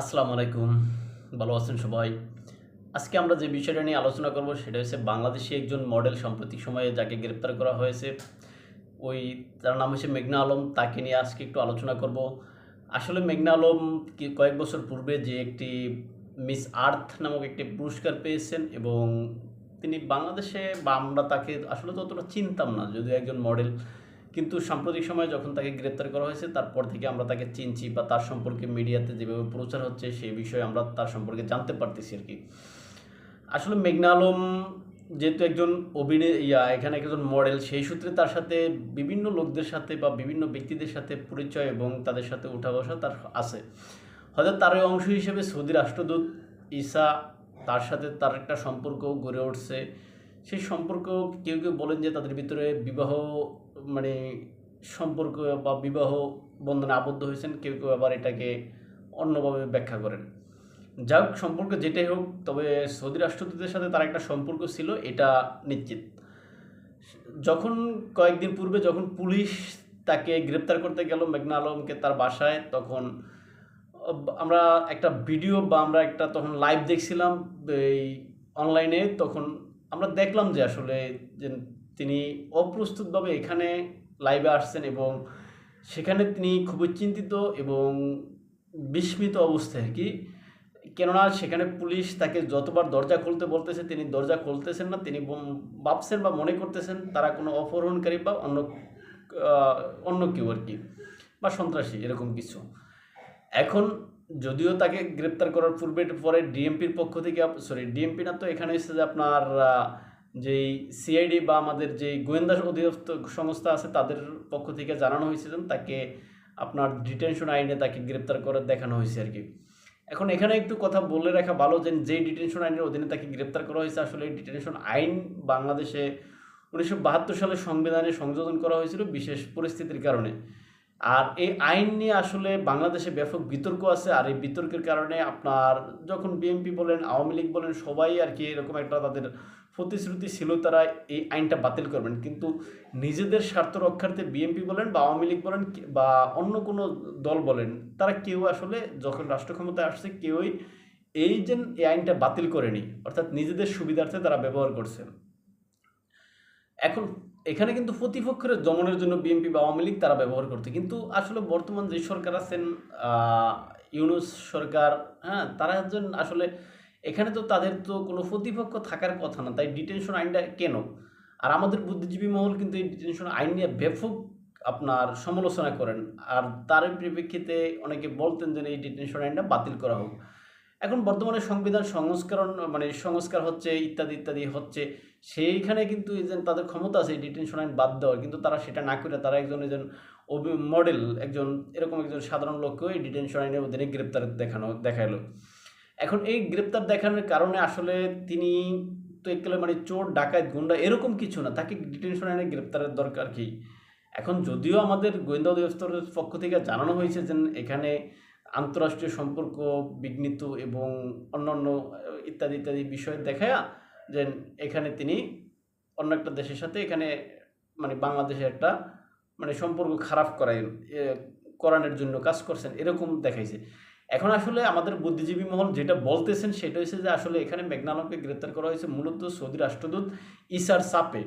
আসসালামু আলাইকুম। ভালো আছেন সবাই? আজকে আমরা যে বিষয়টা নিয়ে আলোচনা করব সেটা হচ্ছে বাংলাদেশি একজন মডেল সাম্প্রতিক সময়ে যাকে গ্রেপ্তার করা হয়েছে। ওই তার নাম হচ্ছে মেঘনা আলম। তাকে নিয়ে আজকে একটু আলোচনা করব। আসলে মেঘনা আলম কয়েক বছর পূর্বে যে একটি মিস আর্থ নামক একটি পুরস্কার পেয়েছেন এবং তিনি বাংলাদেশে বা আমরা তাকে আসলে তো অতটা চিনতাম না, যদিও একজন মডেল। কিন্তু সাম্প্রতিক সময়ে যখন তাকে গ্রেপ্তার করা হয়েছে, তারপর থেকে আমরা তাকে চিনছি বা তার সম্পর্কে মিডিয়াতে যেভাবে প্রচার হচ্ছে সেই বিষয়ে আমরা তার সম্পর্কে জানতে পারতেছি আর কি। আসলে মেঘনা আলম যেহেতু একজন অভিনয় ইয়া, এখানে একজন মডেল সেই সূত্রে তার সাথে বিভিন্ন লোকদের সাথে বা বিভিন্ন ব্যক্তিদের সাথে পরিচয় এবং তাদের সাথে উঠা বসা তার আছে। হয়তো তারই অংশ হিসেবে সৌদি রাষ্ট্রদূত ঈসা তার সাথে তার একটা সম্পর্ক গড়ে উঠছে। সেই সম্পর্ক কেউ কেউ বলেন যে তাদের ভিতরে বিবাহ মানে সম্পর্ক বা বিবাহ বন্ধনে আবদ্ধ হয়েছেন, কেউ কেউ আবার এটাকে অন্যভাবে ব্যাখ্যা করেন। যাই হোক, সম্পর্ক যেটাই হোক, তবে সৌদি রাষ্ট্রদূতের সাথে তার একটা সম্পর্ক ছিল, এটা নিশ্চিত। যখন কয়েকদিন পূর্বে যখন পুলিশ তাকে গ্রেপ্তার করতে গেল মেঘনা আলমকে তার বাসায়, তখন আমরা একটা ভিডিও বা আমরা একটা তখন লাইভ দেখছিলাম, এই অনলাইনে তখন আমরা দেখলাম যে আসলে যে তিনি অপ্রস্তুতভাবে এখানে লাইভে আসছেন এবং সেখানে তিনি খুবই চিন্তিত এবং বিস্মিত অবস্থায় কি? কেননা সেখানে পুলিশ তাকে যতবার দরজা খুলতে বলতেছে, তিনি দরজা খুলতেছেন না, তিনি ভাবছেন বা মনে করতেছেন তারা কোনো অপহরণকারী বা অন্য অন্য কেউ আর কি, বা সন্ত্রাসী, এরকম কিছু। এখন যদিও তাকে গ্রেপ্তার করার পূর্বে পরে ডিএমপির পক্ষ থেকে সরি ডিএমপি না তো এখানে এসেছে যে আপনার যেই সিআইডি বা আমাদের যে গোয়েন্দা অধিদপ্তর সংস্থা আছে তাদের পক্ষ থেকে জানানো হয়েছিল তাকে আপনার ডিটেনশন আইনে তাকে গ্রেপ্তার করে দেখানো হয়েছে আর কি। এখন এখানে একটু কথা বলে রাখা ভালো যে যেই ডিটেনশন আইনের অধীনে তাকে গ্রেপ্তার করা হয়েছে, আসলে ডিটেনশন আইন বাংলাদেশে উনিশশো বাহাত্তর সালে সংবিধানে সংযোজন করা হয়েছিল বিশেষ পরিস্থিতির কারণে। আর এই আইন নিয়ে আসলে বাংলাদেশে ব্যাপক বিতর্ক আছে, আর এই বিতর্কের কারণে আপনার যখন বিএনপি বলেন, আওয়ামী লীগ বলেন, সবাই আর কি এরকম একটা তাদের প্রতিশ্রুতি ছিল তারা এই আইনটা বাতিল করবেন। কিন্তু নিজেদের স্বার্থ রক্ষার্থে বিএনপি বলেন বা আওয়ামী লীগ বলেন বা অন্য কোনো দল বলেন, তারা কেউ আসলে যখন রাষ্ট্র ক্ষমতায় আসছে, কেউই এই যে এই আইনটা বাতিল করেনি, অর্থাৎ নিজেদের সুবিধার্থে তারা ব্যবহার করছে। এখন এখানে কিন্তু প্রতিপক্ষের দমনের জন্য বিএনপি বা আওয়ামী লীগ তারা ব্যবহার করতে কিন্তু আসলে বর্তমান যে সরকার আছেন ইউনুস সরকার হ্যাঁ তারা একজন আসলে এখানে তো তাদের তো কোনো প্রতিপক্ষ থাকার কথা না, তাই ডিটেনশন আইনটা কেন? আর আমাদের বুদ্ধিজীবী মহল কিন্তু এই ডিটেনশন আইন নিয়ে ব্যাপক আপনার সমালোচনা করেন। আর তার পরিপ্রেক্ষিতে অনেকে বলতেন যে এই ডিটেনশন আইনটা বাতিল করা হোক। এখন বর্তমানে সংবিধান সংস্করণ মানে সংস্কার হচ্ছে, ইত্যাদি ইত্যাদি হচ্ছে। সেইখানে কিন্তু যে তাদের ক্ষমতা আছে ডিটেনশন আইন বাদ দেওয়ার, কিন্তু তারা সেটা না করে তারা একজন একজন মডেল একজন, এরকম একজন সাধারণ লোককেও এই ডিটেনশন আইনের অধীনে গ্রেপ্তার দেখানো দেখাল এখন এই গ্রেপ্তার দেখানোর কারণে আসলে তিনি তো একেবারে মানে চোর, ডাকাত, গুন্ডা এরকম কিছু না, তাকে ডিটেনশন আইনে গ্রেপ্তারের দরকার কি? এখন যদিও আমাদের গোয়েন্দা অধিদপ্তরের পক্ষ থেকে জানানো হয়েছে যে এখানে আন্তরাষ্ট্রীয় সম্পর্ক, বিঘ্নিত এবং অন্যান্য ইত্যাদি ইত্যাদি বিষয় দেখায়া যে এখানে তিনি অন্য একটা দেশের সাথে এখানে মানে বাংলাদেশে একটা মানে সম্পর্ক খারাপ করাই করানোর জন্য কাজ করছেন, এরকম দেখাইছে। এখন আসলে আমাদের বুদ্ধিজীবী মহল যেটা বলতেছেন সেটা হচ্ছে যে আসলে এখানে মেঘনা আলমকে গ্রেপ্তার করা হয়েছে মূলত সৌদি রাষ্ট্রদূত ইসার চাপে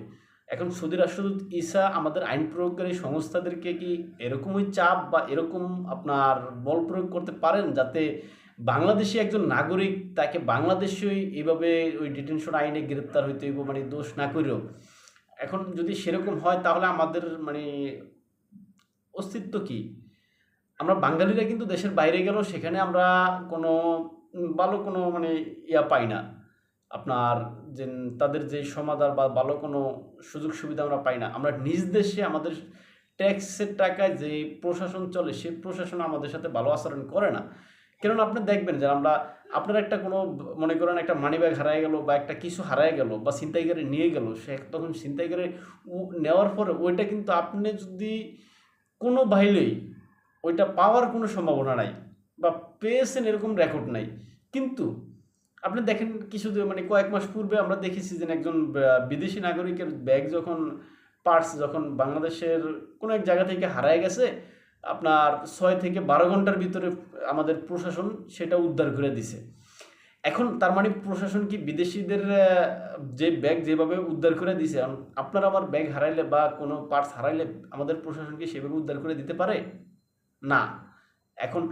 এখন সৌদি রাষ্ট্রদূত ইসা আমাদের আইন প্রয়োগকারী সংস্থাদেরকে কি এরকমই চাপ বা এরকম আপনার বল প্রয়োগ করতে পারেন যাতে বাংলাদেশি একজন নাগরিক তাকে বাংলাদেশই এইভাবে ওই ডিটেনশন আইনে গ্রেপ্তার হইতে হইব মানে দোষ না করেও। এখন যদি সেরকম হয়, তাহলে আমাদের মানে অস্তিত্ব কি? আমরা বাঙালিরা কিন্তু দেশের বাইরে গেলেও সেখানে আমরা কোনো ভালো কোনো মানে ইয়া পাই না। আপনার যে, তাদের যে সমাধান বা ভালো কোনো সুযোগ সুবিধা আমরা পাই না। আমরা নিজ দেশে আমাদের ট্যাক্সের টাকায় যে প্রশাসন চলে, সে প্রশাসন আমাদের সাথে ভালো আচরণ করে না। কেননা আপনি দেখবেন যে আমরা, আপনার একটা কোনো মনে করেন একটা মানি ব্যাগ হারায় গেল বা একটা কিছু হারায় গেল বা ছিনতাইকারী নিয়ে গেল, সে তখন ছিনতাইকারী নেওয়ার পরে ওইটা কিন্তু আপনি যদি কোনো ভাইলেই ওইটা পাওয়ার কোনো সম্ভাবনা নাই বা পেয়েছেন এরকম রেকর্ড নাই। কিন্তু আপনি দেখেন কিছু মানে কয়েক মাস পূর্বে আমরা দেখেছি যে একজন বিদেশি নাগরিকের ব্যাগ যখন পার্স যখন বাংলাদেশের কোনো এক জায়গা থেকে হারায় গেছে আপনার ছয় থেকে বারো ঘণ্টার ভিতরে আমাদের প্রশাসন সেটা উদ্ধার করে দিছে। এখন তার মানে প্রশাসন কি বিদেশিদের যে ব্যাগ যেভাবে উদ্ধার করে দিছে আপনার আমার ব্যাগ হারাইলে বা কোনো পার্টস হারাইলে আমাদের প্রশাসন কি সেভাবে উদ্ধার করে দিতে পারে? না। এখন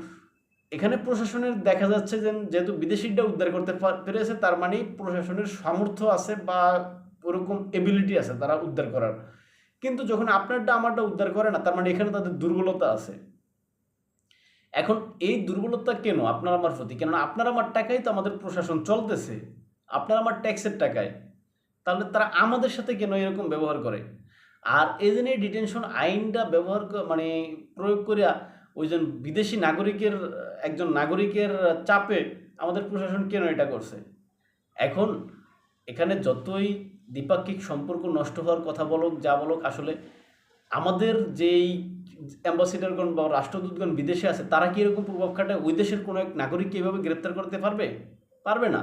এখানে প্রশাসনের দেখা যাচ্ছে যে যেহেতু বিদেশিটা উদ্ধার করতে পেরেছে, তার মানে প্রশাসনের সামর্থ্য আছে বা ওরকম এবিলিটি আছে তারা উদ্ধার করার। কিন্তু যখন আপনারটা আমারটা উদ্ধার করে না, তার মানে এখানে তাদের দুর্বলতা আছে। এখন এই দুর্বলতা কেন আপনার আমার প্রতি? কেননা আপনার আমার টাকাই তো আমাদের প্রশাসন চলতেছে, আপনার আমার ট্যাক্সের টাকায়। তাহলে তারা আমাদের সাথে কেন এরকম ব্যবহার করে? আর এই জন্য এই ডিটেনশন আইনটা ব্যবহার মানে প্রয়োগ করিয়া ওই জন বিদেশি নাগরিকের, একজন নাগরিকের চাপে আমাদের প্রশাসন কেন এটা করছে? এখন এখানে যতই দ্বিপাক্ষিক সম্পর্ক নষ্ট হওয়ার কথা বলুক, যা বলুক, আসলে আমাদের যেই অ্যাম্বাসিডারগণ বা রাষ্ট্রদূতগণ বিদেশে আছে, তারা কি এরকম প্রভাব খাটায়? ওই দেশের কোনো এক নাগরিককে এভাবে গ্রেপ্তার করতে পারবে? পারবে না।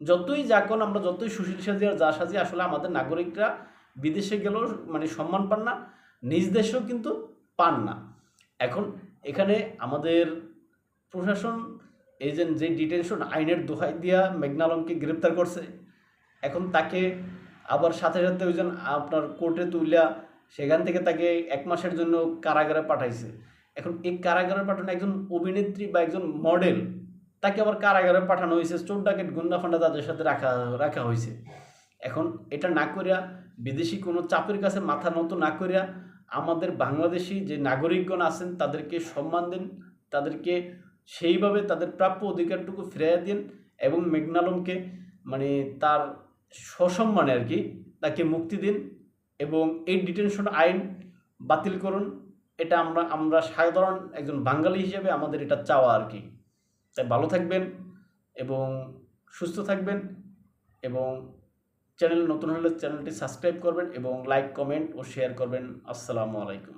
যতই যাকন আমরা যতই সুশীল সাজি আর যা সাজি আসলে আমাদের নাগরিকরা বিদেশে গেলেও মানে সম্মান পান না, নিজ দেশেও কিন্তু পান না। এখন এখানে আমাদের প্রশাসন এই যে ডিটেনশন আইনের দোহাই দিয়া মেঘনালমকে গ্রেপ্তার করছে। এখন তাকে আবার সাথে সাথে ওইজন আপনার কোর্টে তুলিয়া সেখান থেকে তাকে এক মাসের জন্য কারাগারে পাঠাইছে। এখন এই কারাগারে পাঠানো একজন অভিনেত্রী বা একজন মডেল তাকে আবার কারাগারে পাঠানো হয়েছে, চোর ডাকেট গুন্ডা ফান্ডা তাদের সাথে রাখা রাখা হয়েছে। এখন এটা না করিয়া বিদেশি কোনো চাপের কাছে মাথা নত না করিয়া আমাদের বাংলাদেশি যে নাগরিকগণ আছেন, তাদেরকে সম্মান দিন, তাদেরকে সেইভাবে তাদের প্রাপ্য অধিকারটুকু ফিরিয়ে দিন এবং মেঘনালমকে মানে তার সসম্মানে আর কি তাকে মুক্তি দিন এবং এই ডিটেনশন আইন বাতিল করুন। এটা আমরা আমরা সাধারণ একজন বাঙালি হিসেবে আমাদের এটা চাওয়া আর কি। তাই ভালো থাকবেন এবং সুস্থ থাকবেন এবং চ্যানেল নতুন হলে চ্যানেলটি সাবস্ক্রাইব করবেন এবং লাইক, কমেন্ট ও শেয়ার করবেন। আসসালামু আলাইকুম।